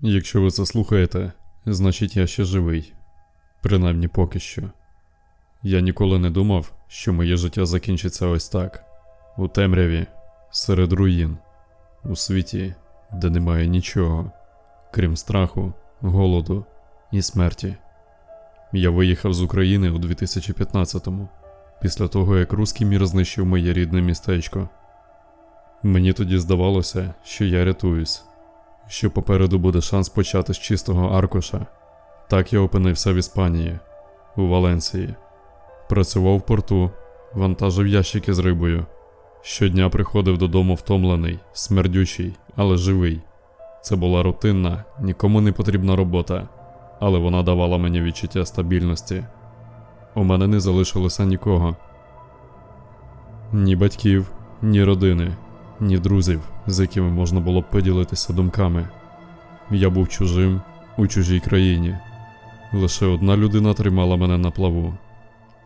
Якщо ви це слухаєте, значить я ще живий. Принаймні поки що. Я ніколи не думав, що моє життя закінчиться ось так: у темряві, серед руїн, у світі, де немає нічого, крім страху, голоду і смерті. Я виїхав з України у 2015-му, після того як руський мір знищив моє рідне містечко. Мені тоді здавалося, що я рятуюсь, що попереду буде шанс почати з чистого аркуша. Так я опинився в Іспанії, у Валенсії. Працював в порту, вантажив ящики з рибою. Щодня приходив додому втомлений, смердючий, але живий. Це була рутинна, нікому не потрібна робота, але вона давала мені відчуття стабільності. У мене не залишилося нікого. Ні батьків, ні родини, ні друзів, з якими можна було б поділитися думками. Я був чужим у чужій країні. Лише одна людина тримала мене на плаву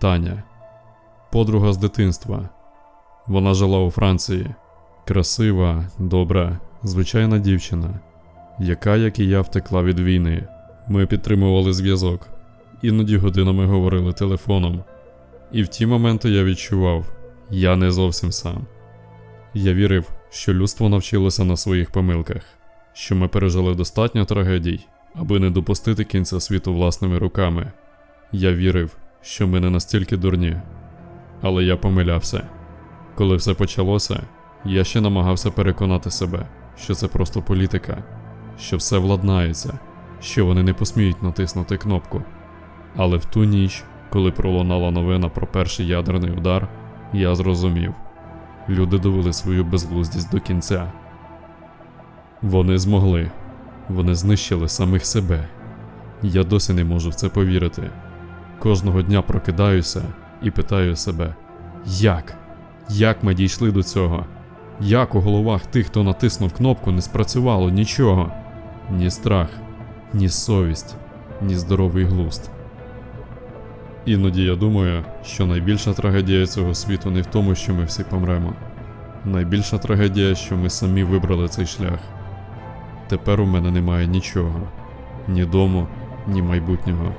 Таня, подруга з дитинства. Вона жила у Франції. Красива, добра, звичайна дівчина, яка, як і я, втекла від війни. Ми підтримували зв'язок, іноді годинами говорили телефоном. І в ті моменти я відчував, я не зовсім сам. Я вірив, що людство навчилося на своїх помилках, що ми пережили достатньо трагедій, аби не допустити кінця світу власними руками. Я вірив, що ми не настільки дурні. Але я помилявся. Коли все почалося, я ще намагався переконати себе, що це просто політика, що все владнається, що вони не посміють натиснути кнопку. Але в ту ніч, коли пролунала новина про перший ядерний удар, я зрозумів люди довели свою безглуздість до кінця. Вони змогли, вони знищили самих себе. Я досі не можу в це повірити. Кожного дня прокидаюся і питаю себе, як? Як ми дійшли до цього? Як у головах тих, хто натиснув кнопку, не спрацювало нічого? Ні страх, ні совість, ні здоровий глузд. Іноді я думаю, що найбільша трагедія цього світу не в тому, що ми всі помремо. Найбільша трагедія, що ми самі вибрали цей шлях. Тепер у мене немає нічого, ні дому, ні майбутнього.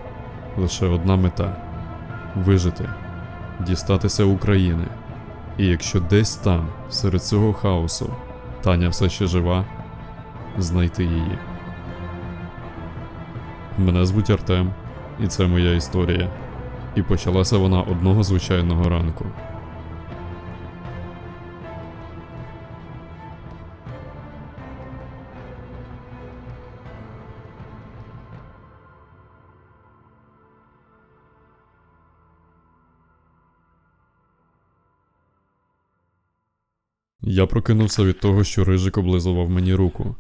Лише одна мета вижити, дістатися України. І якщо десь там, серед цього хаосу, Таня все ще жива, знайти її. Мене звуть Артем, і це моя історія. І почалася вона одного звичайного ранку. Я прокинувся від того, що рижик облизував мені руку.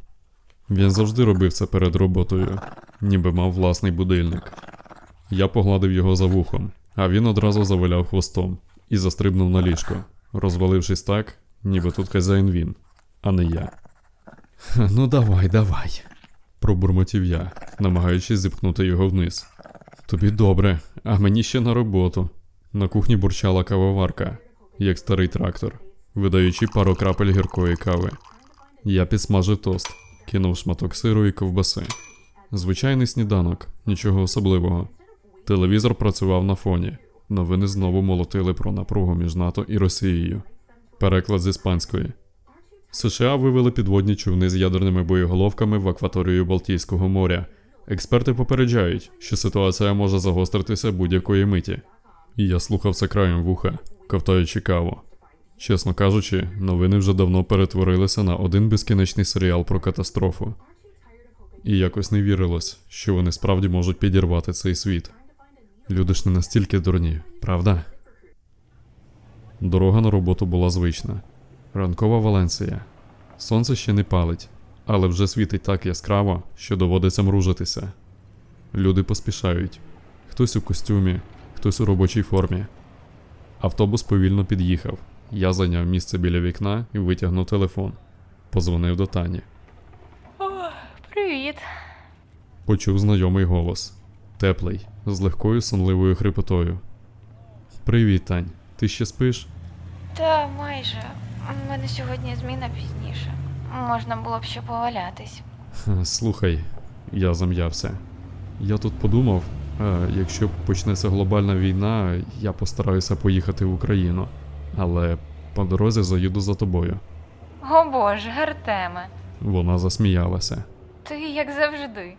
Він завжди робив це перед роботою, ніби мав власний будильник. Я погладив його за вухом, а він одразу завиляв хвостом і застрибнув на ліжко, розвалившись так, ніби тут хазяїн він, а не я. Ну давай, давай, пробурмотів я, намагаючись зіпхнути його вниз. Тобі добре, а мені ще на роботу. На кухні бурчала кавоварка, як старий трактор, видаючи пару крапель гіркої кави. Я підсмажив тост, кинув шматок сиру і ковбаси. Звичайний сніданок, нічого особливого. Телевізор працював на фоні. Новини знову молотили про напругу між НАТО і Росією. Переклад з іспанської. США вивели підводні човни з ядерними боєголовками в акваторію Балтійського моря. Експерти попереджають, що ситуація може загостритися будь-якої миті. Я слухав це краєм вуха, ковтаючи каву. Чесно кажучи, новини вже давно перетворилися на один безкінечний серіал про катастрофу. І якось не вірилось, що вони справді можуть підірвати цей світ. Люди ж не настільки дурні, правда? Дорога на роботу була звична. Ранкова Валенсія. Сонце ще не палить, але вже світить так яскраво, що доводиться мружитися. Люди поспішають. Хтось у костюмі, хтось у робочій формі. Автобус повільно під'їхав. Я зайняв місце біля вікна і витягнув телефон. Позвонив до Тані. Привіт. Почув знайомий голос. Теплий, з легкою сонливою хрипотою. Привіт, Тань. Ти ще спиш? Та майже. У мене сьогодні зміна пізніше. Можна було б ще повалятись. Слухай, Я зам'явся. Я тут подумав, е, якщо почнеться глобальна війна, я постараюся поїхати в Україну. Але по дорозі заїду за тобою. О боже, Артеме, Вона засміялася. ти як завжди.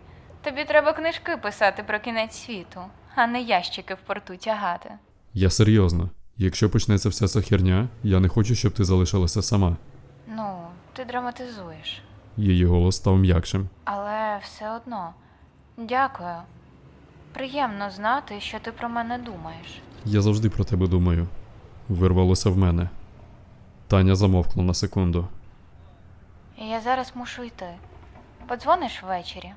Тобі треба книжки писати про кінець світу, а не ящики в порту тягати. Я серйозно. Якщо почнеться вся ця херня, я не хочу, щоб ти залишилася сама. Ну, ти драматизуєш. Її голос став м'якшим. Але все одно. Дякую. Приємно знати, що ти про мене думаєш. Я завжди про тебе думаю. Вирвалося в мене. Таня замовкла на секунду. Я зараз мушу йти. Подзвониш ввечері?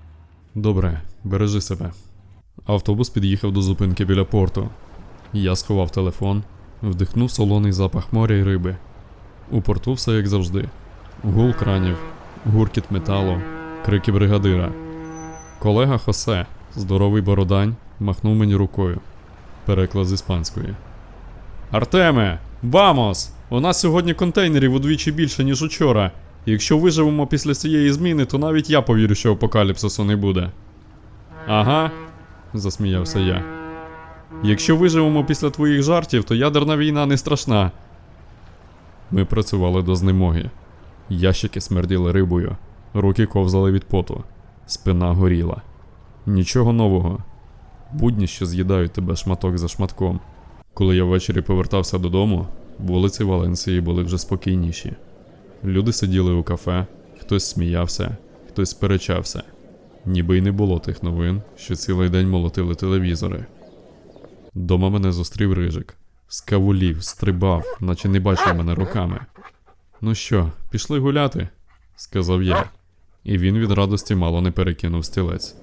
Добре, бережи себе. Автобус під'їхав до зупинки біля порту. Я сховав телефон, вдихнув солоний запах моря й риби. У порту все як завжди: гул кранів, гуркіт металу, крики бригадира. Колега Хосе, здоровий бородань, махнув мені рукою. Переклад з іспанської. Артеме! Вамос! У нас сьогодні контейнерів удвічі більше, ніж учора. Якщо виживемо після цієї зміни, то навіть я повірю, що апокаліпсису не буде. Ага, засміявся я. Якщо виживемо після твоїх жартів, то ядерна війна не страшна. Ми працювали до знемоги. Ящики смерділи рибою, руки ковзали від поту, спина горіла. Нічого нового. Будні, що з'їдають тебе шматок за шматком. Коли я ввечері повертався додому, вулиці Валенції були вже спокійніші. Люди сиділи у кафе, хтось сміявся, хтось сперечався. Ніби й не було тих новин, що цілий день молотили телевізори. Дома мене зустрів рижик. Скавулів, стрибав, наче не бачив мене руками. Ну що, пішли гуляти? сказав я, і він від радості мало не перекинув стілець.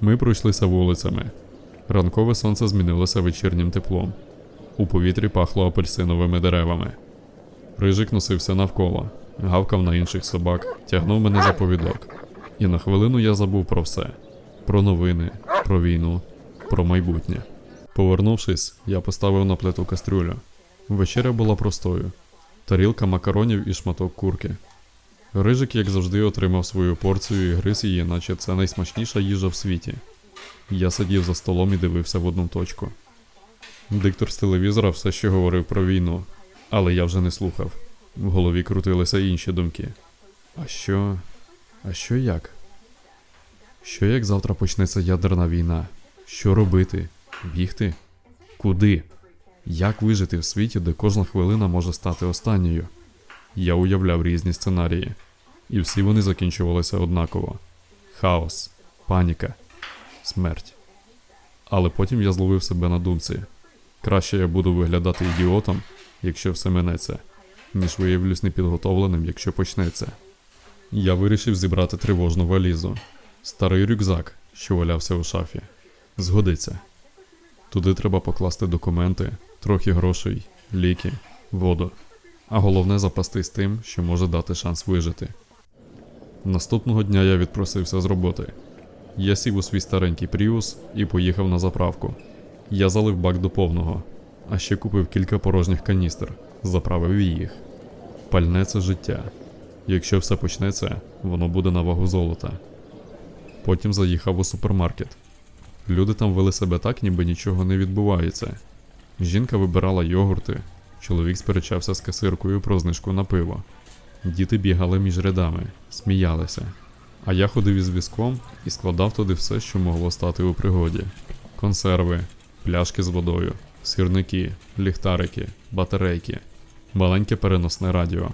Ми пройшлися вулицями. Ранкове сонце змінилося вечірнім теплом. У повітрі пахло апельсиновими деревами. Рижик носився навколо, гавкав на інших собак, тягнув мене за повідок. І на хвилину я забув про все: про новини, про війну, про майбутнє. Повернувшись, я поставив на плиту кастрюлю. Вечеря була простою: тарілка макаронів і шматок курки. Рижик, як завжди, отримав свою порцію і гриз її, наче це найсмачніша їжа в світі. Я сидів за столом і дивився в одну точку. Диктор з телевізора все ще говорив про війну, але я вже не слухав. В голові крутилися інші думки. А що. А що як? Що як завтра почнеться ядерна війна? Що робити? Бігти? Куди? Як вижити в світі, де кожна хвилина може стати останньою? Я уявляв різні сценарії, і всі вони закінчувалися однаково: хаос, паніка, смерть. Але потім я зловив себе на думці. Краще я буду виглядати ідіотом, якщо все минеться, ніж виявлюсь непідготовленим, якщо почнеться. Я вирішив зібрати тривожну валізу. Старий рюкзак, що валявся у шафі. Згодиться. Туди треба покласти документи, трохи грошей, ліки, воду. А головне запастись тим, що може дати шанс вижити. Наступного дня я відпросився з роботи. Я сів у свій старенький пріус і поїхав на заправку. Я залив бак до повного, а ще купив кілька порожніх каністр, заправив їх. Пальне це життя. Якщо все почнеться, воно буде на вагу золота. Потім заїхав у супермаркет. Люди там вели себе так, ніби нічого не відбувається. Жінка вибирала йогурти, чоловік сперечався з касиркою про знижку на пиво. Діти бігали між рядами, сміялися. А я ходив із візком і складав туди все, що могло стати у пригоді: консерви, пляшки з водою, сірники, ліхтарики, батарейки, маленьке переносне радіо.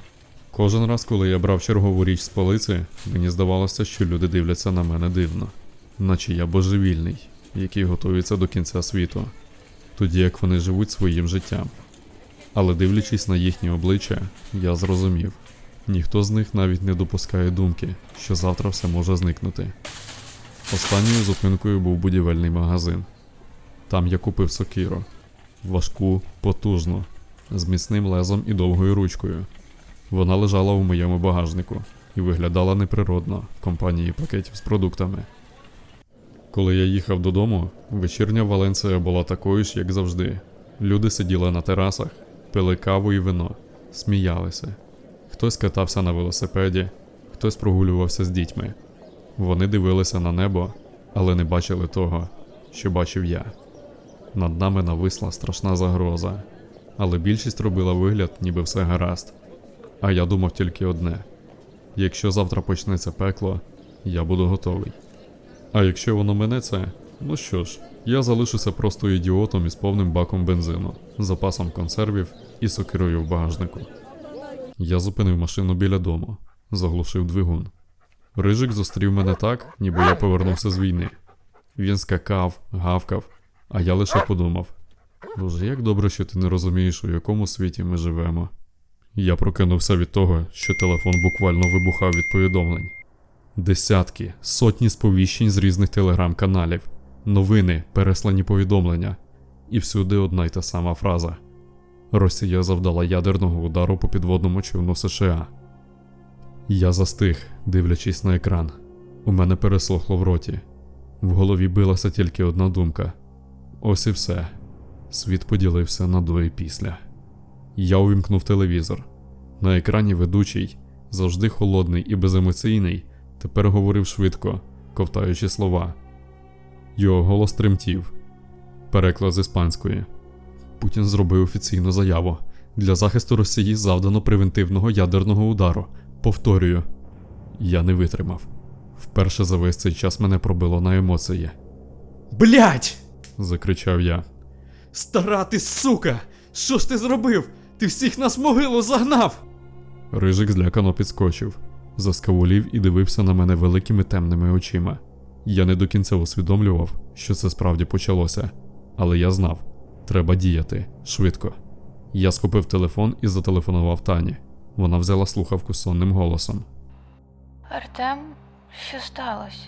Кожен раз, коли я брав чергову річ з полиці, мені здавалося, що люди дивляться на мене дивно, наче я божевільний, який готується до кінця світу, тоді як вони живуть своїм життям. Але дивлячись на їхні обличчя, я зрозумів, ніхто з них навіть не допускає думки, що завтра все може зникнути. Останньою зупинкою був будівельний магазин. Там я купив сокиру. Важку, потужну, з міцним лезом і довгою ручкою. Вона лежала у моєму багажнику і виглядала неприродно в компанії пакетів з продуктами. Коли я їхав додому, вечірня Валенція була такою ж, як завжди. Люди сиділи на терасах, пили каву і вино, сміялися. Хтось катався на велосипеді, хтось прогулювався з дітьми. Вони дивилися на небо, але не бачили того, що бачив я. Над нами нависла страшна загроза, але більшість робила вигляд, ніби все гаразд. А я думав тільки одне: якщо завтра почнеться пекло, я буду готовий. А якщо воно минеться, ну що ж, я залишуся просто ідіотом із повним баком бензину, запасом консервів і сокирою в багажнику. Я зупинив машину біля дому, заглушив двигун. Рижик зустрів мене так, ніби я повернувся з війни. Він скакав, гавкав, а я лише подумав: Боже, як добре, що ти не розумієш, у якому світі ми живемо. Я прокинувся від того, що телефон буквально вибухав від повідомлень. Десятки, сотні сповіщень з різних телеграм-каналів, новини, переслані повідомлення, і всюди одна й та сама фраза: Росія завдала ядерного удару по підводному човну США. Я застиг, дивлячись на екран. У мене пересохло в роті. В голові билася тільки одна думка: ось і все. Світ поділився на до і після. Я увімкнув телевізор. На екрані ведучий, завжди холодний і беземоційний, тепер говорив швидко, ковтаючи слова. Його голос тремтів. Переклад з іспанської. Путін зробив офіційну заяву. Для захисту Росії завдано превентивного ядерного удару. Повторюю, я не витримав. Вперше за весь цей час мене пробило на емоції. Блять! Закричав я. Стара ти сука! Що ж ти зробив? Ти всіх нас в могилу загнав! Рижик злякано підскочив, заскавулів і дивився на мене великими темними очима. Я не до кінця усвідомлював, що це справді почалося, але я знав, треба діяти швидко. Я схопив телефон і зателефонував Тані. Вона взяла слухавку сонним голосом. Артем, що сталося?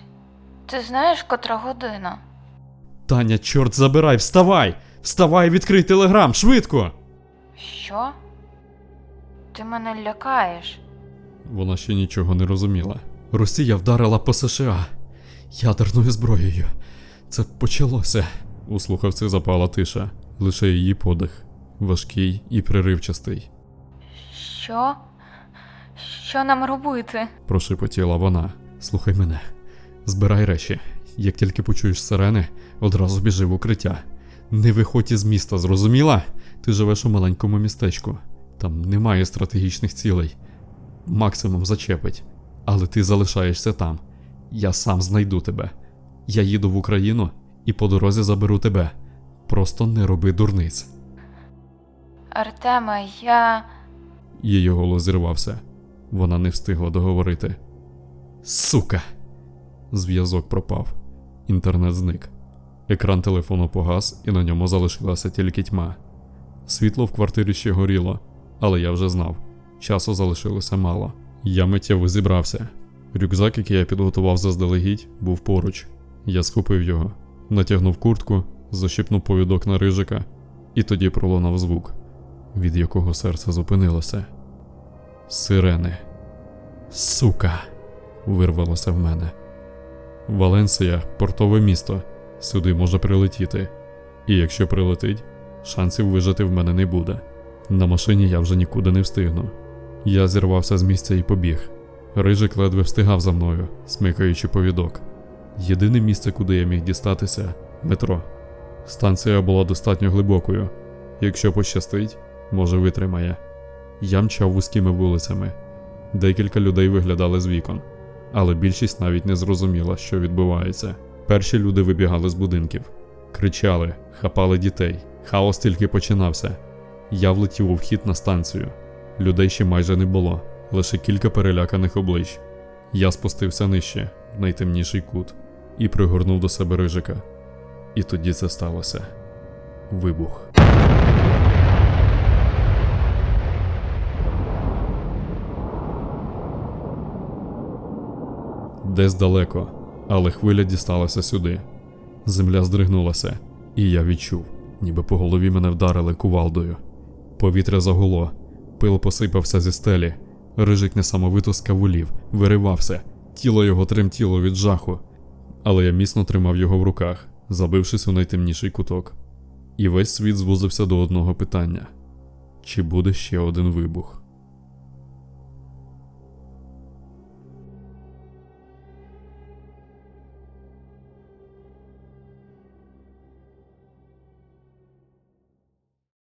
Ти знаєш, котра година? Таня, чорт забирай, вставай! Вставай, відкрий телеграм, швидко! Що? Ти мене лякаєш. Вона ще нічого не розуміла. Росія вдарила по США ядерною зброєю. Це почалося. У слухавці запала тиша, лише її подих, важкий і приривчастий. Що? Що нам робити? Прошепотіла вона. Слухай мене, збирай речі. Як тільки почуєш сирени, одразу біжи в укриття. Не виходь із міста, зрозуміла? Ти живеш у маленькому містечку. Там немає стратегічних цілей. Максимум зачепить. Але ти залишаєшся там. Я сам знайду тебе. Я їду в Україну і по дорозі заберу тебе. Просто не роби дурниць. Артеме, я. Її голос зірвався. Вона не встигла договорити. Сука! Зв'язок пропав. Інтернет зник. Екран телефону погас, і на ньому залишилася тільки тьма. Світло в квартирі ще горіло, але я вже знав. Часу залишилося мало. Я миттєво зібрався. Рюкзак, який я підготував заздалегідь, був поруч. Я схопив його, натягнув куртку, защипнув повідок на рижика, і тоді пролунав звук, від якого серце зупинилося. Сирени. Сука! вирвалося в мене. Валенсія портове місто. Сюди може прилетіти. І якщо прилетить, шансів вижити в мене не буде. На машині я вже нікуди не встигну. Я зірвався з місця і побіг. Рижик ледве встигав за мною, смикаючи повідок. Єдине місце, куди я міг дістатися метро. Станція була достатньо глибокою. Якщо пощастить, може витримає. Я мчав вузькими вулицями. Декілька людей виглядали з вікон, але більшість навіть не зрозуміла, що відбувається. Перші люди вибігали з будинків, кричали, хапали дітей. Хаос тільки починався. Я влетів у вхід на станцію. Людей ще майже не було, лише кілька переляканих облич. Я спустився нижче, в найтемніший кут, і пригорнув до себе рижика. І тоді це сталося. Вибух. Десь далеко, але хвиля дісталася сюди. Земля здригнулася, і я відчув, ніби по голові мене вдарили кувалдою. Повітря загуло, пил посипався зі стелі, рижик несамовито скавулів, виривався, тіло його тремтіло від жаху. Але я міцно тримав його в руках, забившись у найтемніший куток. І весь світ звузився до одного питання: чи буде ще один вибух?